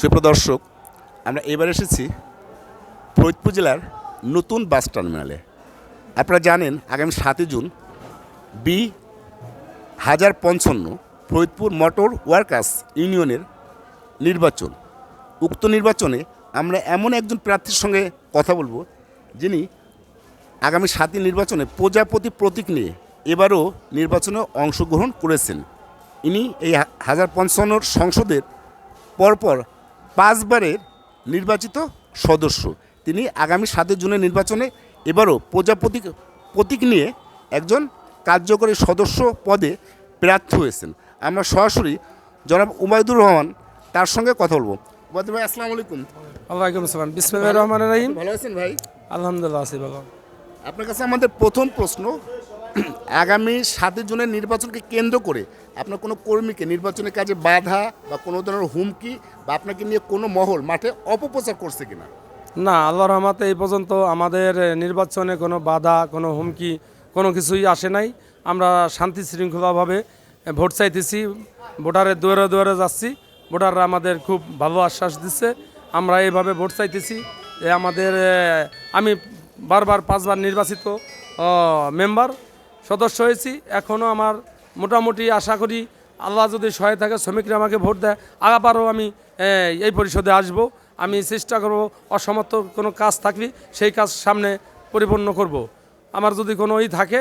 সুপ্রদর্শক আমরা এবার এসেছি ফরিদপুর জেলার নতুন বাস টার্মিনালে। আপনারা জানেন, আগামী সাতই জুন বি হাজার পঞ্চান্ন ফরিদপুর মোটর ওয়ার্কার্স ইউনিয়নের নির্বাচন। উক্ত নির্বাচনে আমরা এমন একজন প্রার্থীর সঙ্গে কথা বলব, যিনি আগামী সাতই নির্বাচনে প্রজাপতি প্রতীক নিয়ে এবারও নির্বাচনে অংশগ্রহণ করেছেন। ইনি এই হাজার পঞ্চান্নর সংসদের পরপর পাঁচবারের নির্বাচিত সদস্য। তিনি আগামী সাতই জুনের নির্বাচনে এবারও প্রজাপতি প্রতীক নিয়ে একজন কার্যকরী সদস্য পদে প্রার্থী হয়েছেন। আমরা সরাসরি জনাব উবায়দুর রহমান তার সঙ্গে কথা বলব। উবায়দুর ভাই আসসালামু আলাইকুম। ওয়ালাইকুম আসসালাম। বিসমিল্লাহ রহমান রহিম। ভালো আছেন ভাই? আলহামদুলিল্লাহ আছি ভালো। আপনার কাছে আমাদের প্রথম প্রশ্ন আগামী সাতই জুনের নির্বাচনকে কেন্দ্র করে আপনার কোনো কর্মীকে নির্বাচনের কাজে বাধা বা কোনো ধরনের হুমকি বা আপনাকে নিয়ে কোনো মহল মাঠে অপপ্রচার করছে কিনা? না আল্লাহ রহমাতে এই পর্যন্ত আমাদের নির্বাচনে কোনো বাধা, কোনো হুমকি, কোনো কিছুই আসে নাই। আমরা শান্তি শৃঙ্খলাভাবে ভোট চাইতেছি ভোটারের দুয়ারে দুয়ারে যাচ্ছি, ভোটাররা আমাদের খুব ভালো আশ্বাস দিচ্ছে, আমরা এইভাবে ভোট চাইতেছি। আমাদের আমি বারবার পাঁচবার নির্বাচিত মেম্বার। সদস্য হয়েছি। এখনও আমার মোটামুটি আশা করি আল্লাহ যদি সহায় থাকে, শ্রমিকরা আমাকে ভোট দেয়। আগাবারও আমি এই পরিষদে আসব। আমি চেষ্টা করব, অসমর্থ কোনো কাজ থাকলে সেই কাজ সামনে পরিপূর্ণ করব। আমার যদি কোনো ই থাকে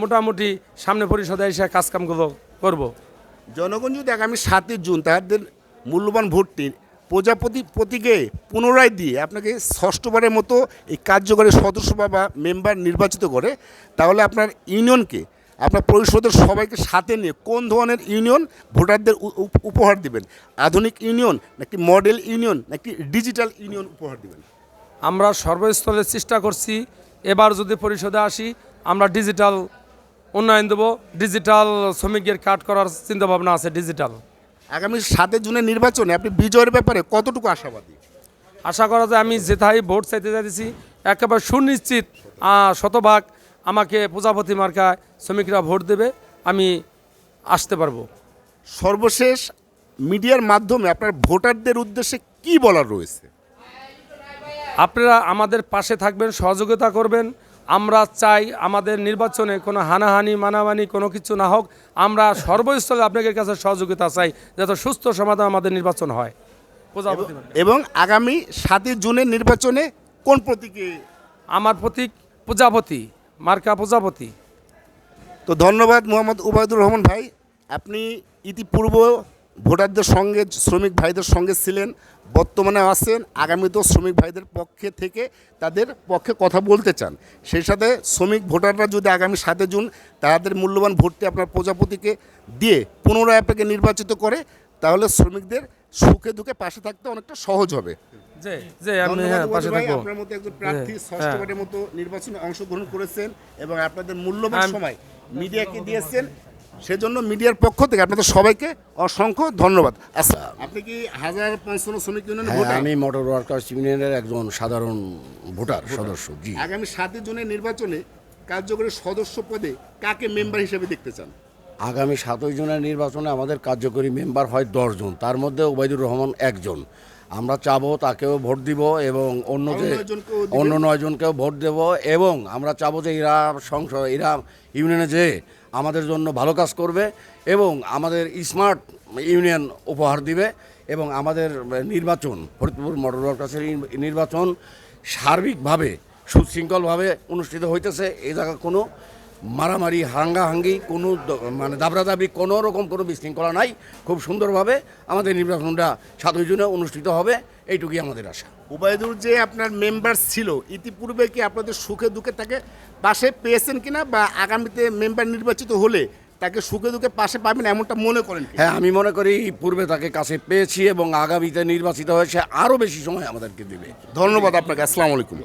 মোটামুটি সামনে পরিষদে এসে কাজকামগুলো করব। জনগণ যদি আগামী সাতই জুন তাদের মূল্যবান ভোটটি প্রজাপতি প্রতীকে পুনরায় দিয়ে আপনাকে ষষ্ঠবারের মতো এই কার্যকরী সদস্য বা মেম্বার নির্বাচিত করে, তাহলে আপনার ইউনিয়নকে, আপনার পরিষদের সবাইকে সাথে নিয়ে কোন ধরনের ইউনিয়ন ভোটারদের উপ- উপহার দিবেন? আধুনিক ইউনিয়ন নাকি মডেল ইউনিয়ন নাকি ডিজিটাল ইউনিয়ন উপহার দিবেন? আমরা সর্বস্থলে চেষ্টা করছি, এবার যদি পরিষদে আসি, আমরা ডিজিটাল উন্নয়ন দেবো। ডিজিটাল শ্রমিকের কাট করার চিন্তাভাবনা আছে, ডিজিটাল। আগামী সাতই জুনের নির্বাচনে আপনি বিজয়ের ব্যাপারে কতটুকু আশাবাদী? আশা করা যায় আমি যেথায় ভোট চাইতে যাইতেছি একেবারে সুনিশ্চিত শতভাগ আমাকে প্রজাপতি মার্কায় শ্রমিকরা ভোট দেবে আমি আসতে পারব। সর্বশেষ মিডিয়ার মাধ্যমে আপনার ভোটারদের উদ্দেশ্যে কি বলার রয়েছে? আপনারা আমাদের পাশে থাকবেন সহযোগিতা করবেন আমরা চাই আমাদের নির্বাচনে কোনো হানাহানি মানামানি কোনো কিছু না হোক আমরা সর্বস্থলে আপনাদের কাছে সহযোগিতা চাই যাতে সুস্থ সমাধান আমাদের নির্বাচন হয়। প্রজাপতি এবং আগামী সাতই জুনের নির্বাচনে কোন প্রতীকে আমার প্রতীক প্রজাপতি মার্কা প্রজাপতি। তো ধন্যবাদ মোহাম্মদ উবায়দুর রহমান ভাই। আপনি ইতিপূর্ব ভোটারদের সঙ্গে শ্রমিক ভাইদের সঙ্গে ছিলেন বর্তমানে আছেন আগামীতেও শ্রমিক ভাইদের পক্ষে থেকে তাদের পক্ষে কথা বলতে চান। সেই সাথে শ্রমিক ভোটাররা যদি আগামী সাতে জুন তাদের মূল্যবান ভোটটি আপনার প্রজাপতিকে দিয়ে পুনরায় আপনাকে নির্বাচিত করে তাহলে শ্রমিকদের সুখে দুঃখে পাশে থাকতে অনেকটা সহজ হবে। হ্যাঁ আপনার মতো একজন প্রার্থী হ্যাঁ, ষষ্ঠবারের মতো নির্বাচনে অংশগ্রহণ করেছেন এবং আপনাদের মূল্যবান সময় মিডিয়াকে দিয়েছেন। সেজন্য মিডিয়ার পক্ষ থেকে আপনাদের সবাইকে অসংখ্য ধন্যবাদ। আচ্ছা আপনি কি হাজার পঞ্চান্ন শ্রমিক ইউনিয়নের হ্যাঁ ভোটার? আমি মোটর ওয়ার্কার্স ইউনিয়নের একজন সাধারণ ভোটার সদস্য জি। আগামী সাতই জুনের নির্বাচনে কার্যকরী সদস্য পদে কাকে মেম্বার হিসেবে দেখতে চান? আগামী সাতই জুনের নির্বাচনে আমাদের কার্যকরী মেম্বার হয় দশজন তার মধ্যে ওবায়দুর রহমান একজন। আমরা চাবো তাকেও ভোট দিব এবং অন্য যে অন্য নয়জনকেও ভোট দেব এবং আমরা চাবো যে এরা সংসদ এরা ইউনিয়নে যে আমাদের জন্য ভালো কাজ করবে এবং আমাদের স্মার্ট ইউনিয়ন উপহার দিবে এবং আমাদের নির্বাচন, ফরিদপুর মডেল ওয়ার্কার্সের নির্বাচন সার্বিকভাবে সুশৃঙ্খলভাবে অনুষ্ঠিত হইতেছে এই জায়গা কোনো মারামারি হাঙ্গাহাঙ্গি কোনো মানে দাবরাদাবি কোনো রকম কোনো বিশৃঙ্খলা নাই। খুব সুন্দরভাবে আমাদের নির্বাচনটা সাতই জুনে অনুষ্ঠিত হবে এইটুকুই আমাদের আশা। উবায়দুর যে আপনার মেম্বার ছিল ইতিপূর্বে কি আপনাদের সুখে দুঃখে তাকে পাশে পেয়েছেন কিনা বা আগামীতে মেম্বার নির্বাচিত হলে তাকে সুখে দুঃখে পাশে পাবেন এমনটা মনে করেন হ্যাঁ আমি মনে করি পূর্বে তাকে কাছে পেয়েছি এবং আগামীতে নির্বাচিত হয়েছে আরও বেশি সময় আমাদেরকে দেবে। ধন্যবাদ আপনাকে আসসালামু আলাইকুম।